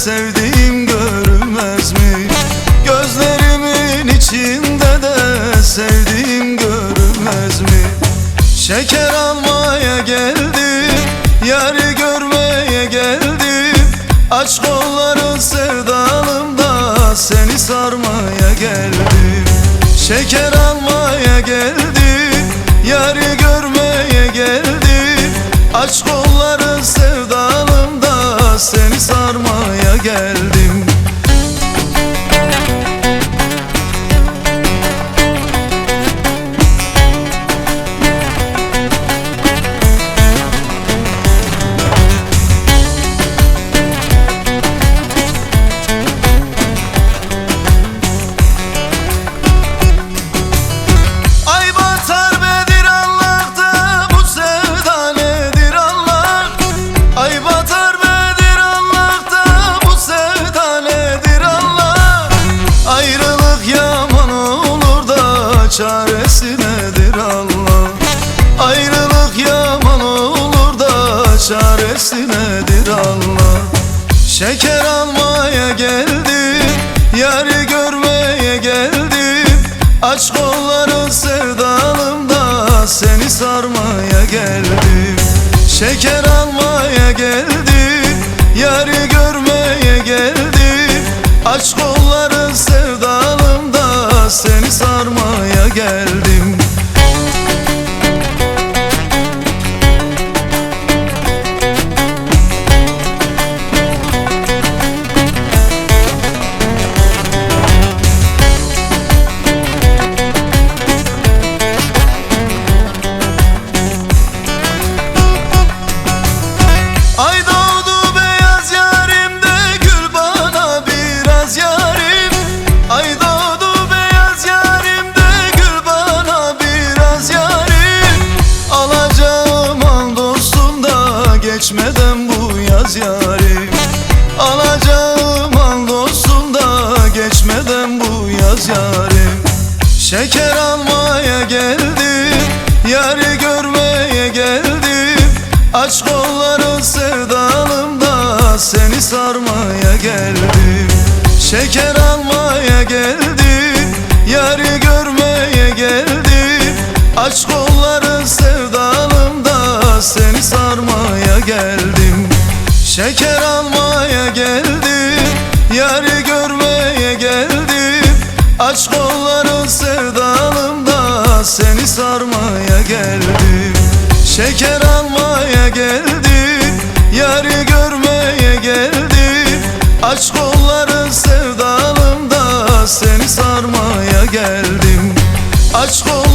sevdiğim görünmez mi? Gözlerimin içinde de sevdiğim görünmez mi? Şeker almaya geldim, yarı görmeye geldim Aç kolların sevdalımda seni sarmaya geldim Şeker almaya geldim, çaresi nedir Allah? Ayrılık yaman olur da çaresi nedir Allah? Şeker almaya geldim Yarı görmeye geldim. Aç kolların sevdalımda Seni sarmaya geldim. Şeker sarmaya yaz yarim Alacağım an dostum da geçmeden bu yaz yarim Şeker almaya geldim Yarı görmeye geldim. Aç kolların sevdalımda Seni sarmaya geldim. Şeker almaya geldim Yarı görmeye geldim. Aç kolların sevdalımda Seni sarmaya geldim Şeker almaya geldim Yarı görmeye geldim. Aç kolların sevdalımda Seni sarmaya geldim. Şeker almaya geldim Yarı görmeye geldim. Aç kolların sevdalımda Seni sarmaya geldim. Aç kolların